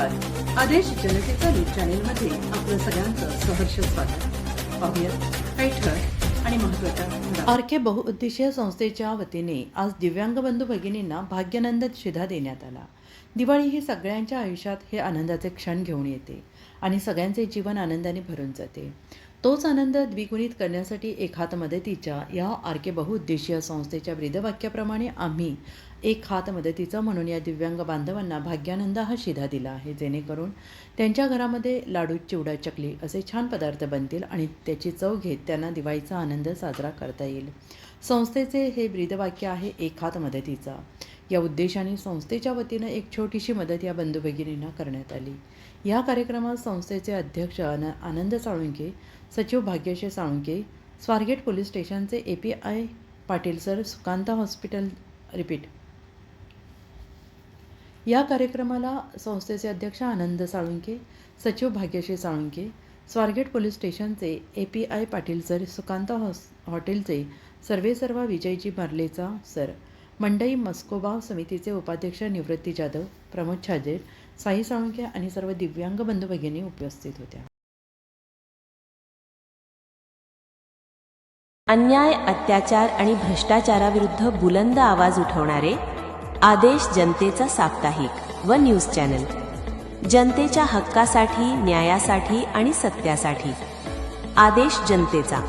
आदेश जनतेचा न्यूज चॅनेलमध्ये आपलं सगळ्यांचं सहर्ष स्वागत. काही ठळक आणि महत्त्वाच्या घडामोडी. बहुउद्देशीय संस्थेच्या वतीने आज दिव्यांग बंधू भगिनींना भाग्यानंद शिधा देण्यात आला. दिवाळी ही सगळ्यांच्या आयुष्यात हे आनंदाचे क्षण घेऊन येते आणि सगळ्यांचे जीवन आनंदाने भरून जाते. तोच आनंद द्विगुणित करण्यासाठी एक हात मदतीच्या या आर के बहुउद्देशीय संस्थेच्या ब्रीदवाक्याप्रमाणे आम्ही एक हात मदतीचा म्हणून या दिव्यांग बांधवांना भाग्यानंद हा शिधा दिला आहे. जेणेकरून त्यांच्या घरामध्ये लाडू चिवडा चकली असे छान पदार्थ बनतील आणि त्याची चव घेत त्यांना दिवाळीचा आनंद साजरा करता येईल. संस्थेचे हे ब्रीदवाक्य आहे एक हात मदतीचा. या उद्देशाने संस्थेच्या वतीनं एक छोटीशी मदत या बंधू भगिनींना करण्यात आली. या कार्यक्रमात संस्थेचे अध्यक्ष आन आनंद साळुंके सचिव भाग्यश्री साळुंके स्वारगेट पोलीस स्टेशनचे A P I Patil sir Sukanta hospital repeat. या कार्यक्रमाला संस्थेचे अध्यक्ष आनंद साळुंके सचिव भाग्यश्री साळुंके स्वारगेट पोलीस स्टेशनचे A P I Patil sir Sukanta house हॉटेलचे सर्वेसर्वा विजयजी मार्लेचा सर मंडई मस्कोबाव समितीचे उपाध्यक्ष निवृत्ती जाधव प्रमोद छाजेर साई साळुंके आणि सर्व दिव्यांग बंधू भगिनी उपस्थित होत्या. अन्याय अत्याचार आणि भ्रष्टाचाराविरुद्ध बुलंद आवाज उठवणारे आदेश जनतेचा साप्ताहिक व न्यूज चॅनल. जनतेच्या हक्कासाठी न्यायासाठी आणि सत्यासाठी. आदेश जनतेचा.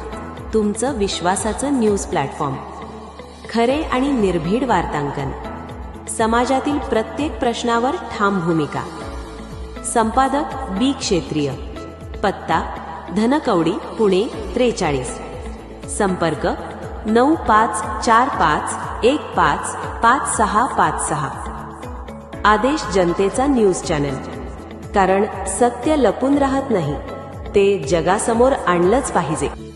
तुमचं विश्वासाचं न्यूज प्लॅटफॉर्म. खरे आणि निर्भीड वार्तांकन. समाजातील प्रत्येक प्रश्नावर ठाम भूमिका. संपादक बी क्षेत्रीय. पत्ता धनकवडी पुणे त्रेचाळीस. संपर्क नऊ पाच चार पाच एक पाच पाच सहा पाच सहा. आदेश जनतेचा न्यूज चॅनल. कारण सत्य लपून राहत नाही ते जगासमोर आणलंच पाहिजे.